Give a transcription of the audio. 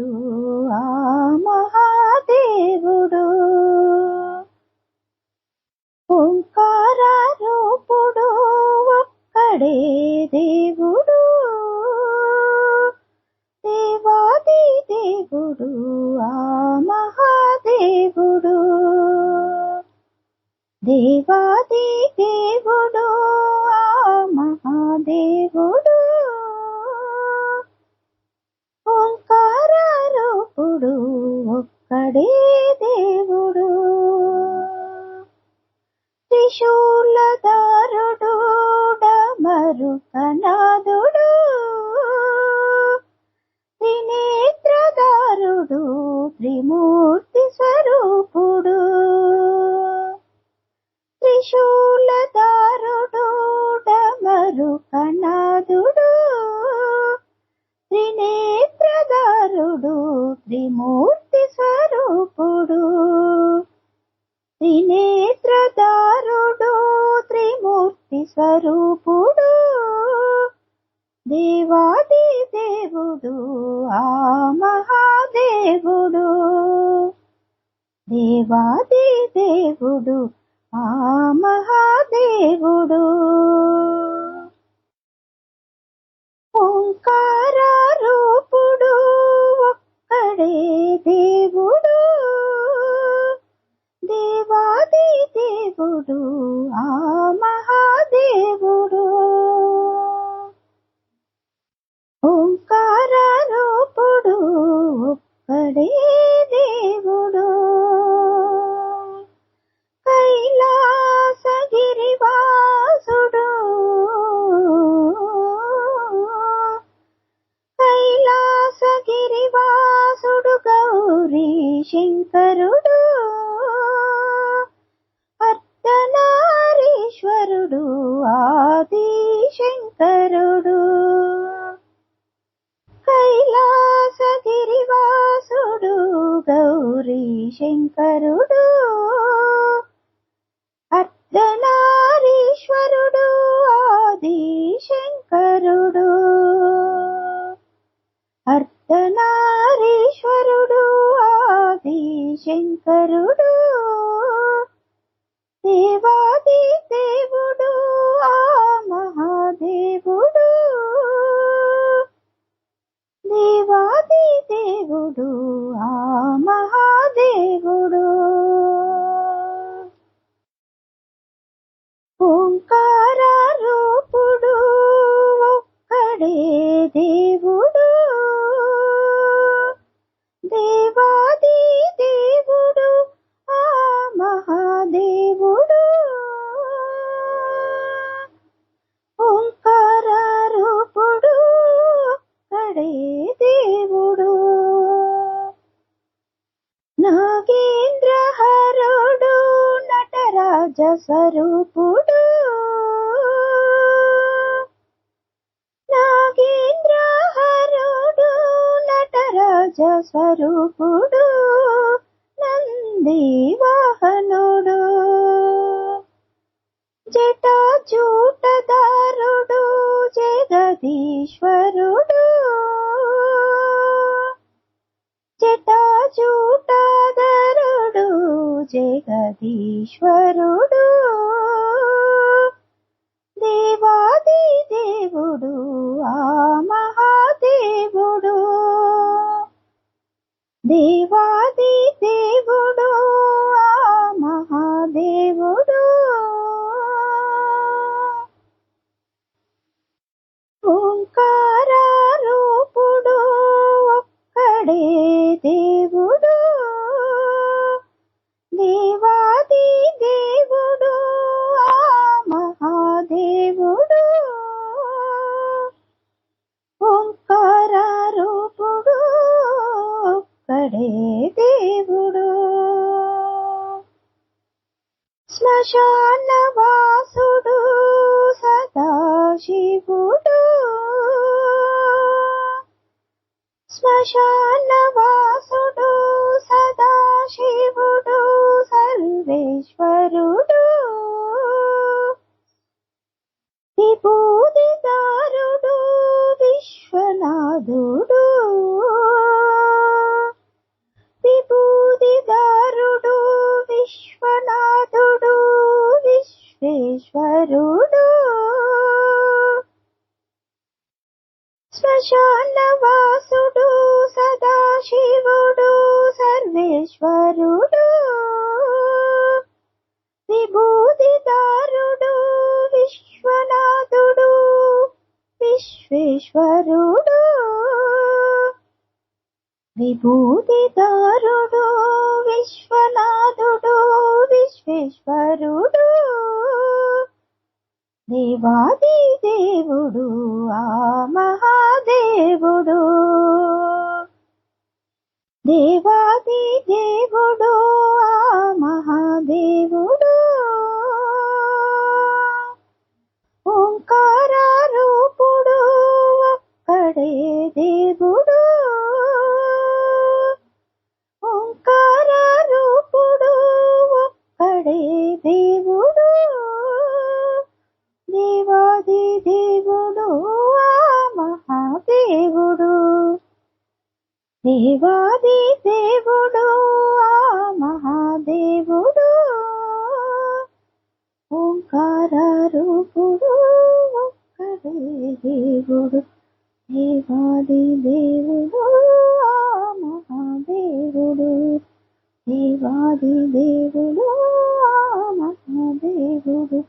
దేవుడు ఆ మహాదేవుడు. ఓంకార రూపుడు ఒక్కడే దేవుడు. దేవాది దేవుడు ఆ మహాదేవుడు. దేవాది త్రిశూలధారుడు డమరు కనాదుడు త్రినేత్రదారుడు త్రిమూర్తి స్వరూపుడు త్రినేత్రదారుడు త్రిమూర్తి స్వరూపుడు దేవాది దేవుడు ఆ మహాదేవుడు. దేవాది దేవుడు ఆ మహాదేవుడు. ఓంకార రూపుడు ఒక్కడే దేవుడు. దేవాది దేవుడు ఆ మహాదేవుడు. ఓంకార రూపుడు ఒక్కడే 先 నటరాజ స్వరూపుడు. నాగేంద్రహరుడు నటరాజ స్వరూపుడు నంది వాహనుడు జటాజూటదారుడు జగదీశ్వరుడు. జటాజూటధరుడు జగదీశ్వరుడు. ఒక్కడే దేవుడు. శ్మశాన వాసుడు సదాశివుడు. శ్మశాన వాసుడు సదాశివుడు సర్వేశ్వరుడు. విభూతిదారుడు విశ్వనాథుడు శ్మశానవాసుడు సదాశివుడు సర్వేశ్వరుడు. విభూతిదారుడు విశ్వనాథుడు విశ్వేశ్వరుడు. విభూతిదారుడు విశ్వనాథుడు విశ్వేశ్వరుడు. దేవాది దేవుడు దేవాది దేవుడు ఆ మహాదేవుడు ఓంకార రూపుడు ఒక్కడే దేవుడు. దేవాది దేవుడు ఆ మహాదేవుడు. దేవాది దేవుడు ఆ మహాదేవుడు.